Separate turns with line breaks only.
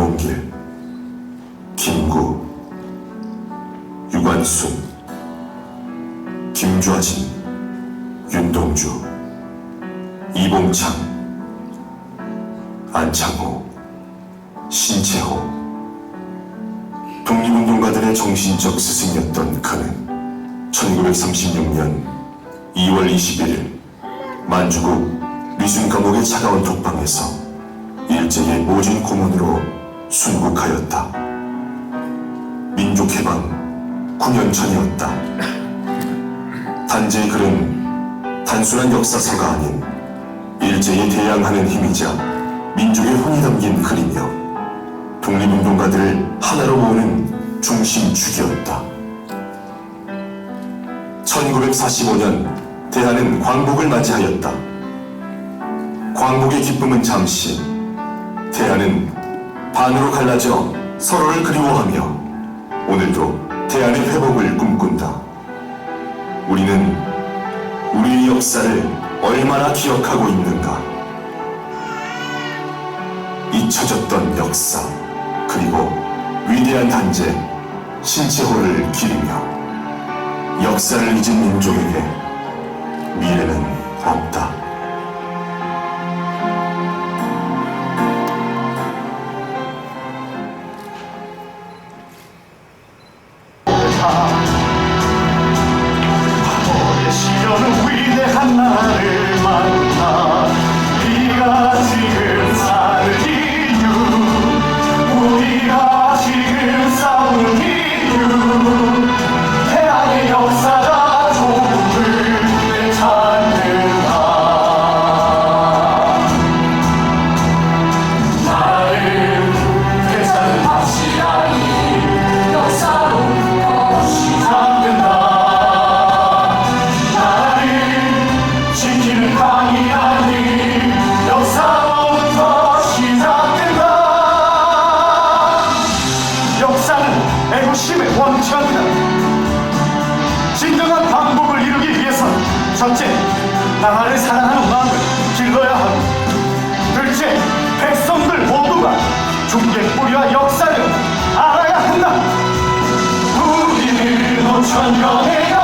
김봉길, 김구, 유관순, 김좌진, 윤동주, 이봉창, 안창호, 신채호. 독립운동가들의 정신적 스승이었던 그는 1936년 2월 21일 만주국 미순 감옥의 차가운 독방에서 일제의 모진 고문으로 순국하였다. 민족해방 9년 전이었다. 단지의 글은 단순한 역사서가 아닌 일제에 대항하는 힘이자 민족의 혼이 담긴 글이며 독립운동가들을 하나로 모으는 중심축이었다. 1945년 대한은 광복을 맞이하였다. 광복의 기쁨은 잠시, 대한은 반으로 갈라져 서로를 그리워하며 오늘도 대한의 회복을 꿈꾼다. 우리는 우리의 역사를 얼마나 기억하고 있는가? 잊혀졌던 역사, 그리고 위대한 단재 신체호를 기리며 역사를 잊은 민족에게 미래는 없다.
애국심의 원천이다. 진정한 방법을 이루기 위해서는 첫째 나라를 사랑하는 마음을 길러야 하고 둘째 백성들 모두가 중계 뿌리와 역사를 알아야 한다. 우리는 노천경에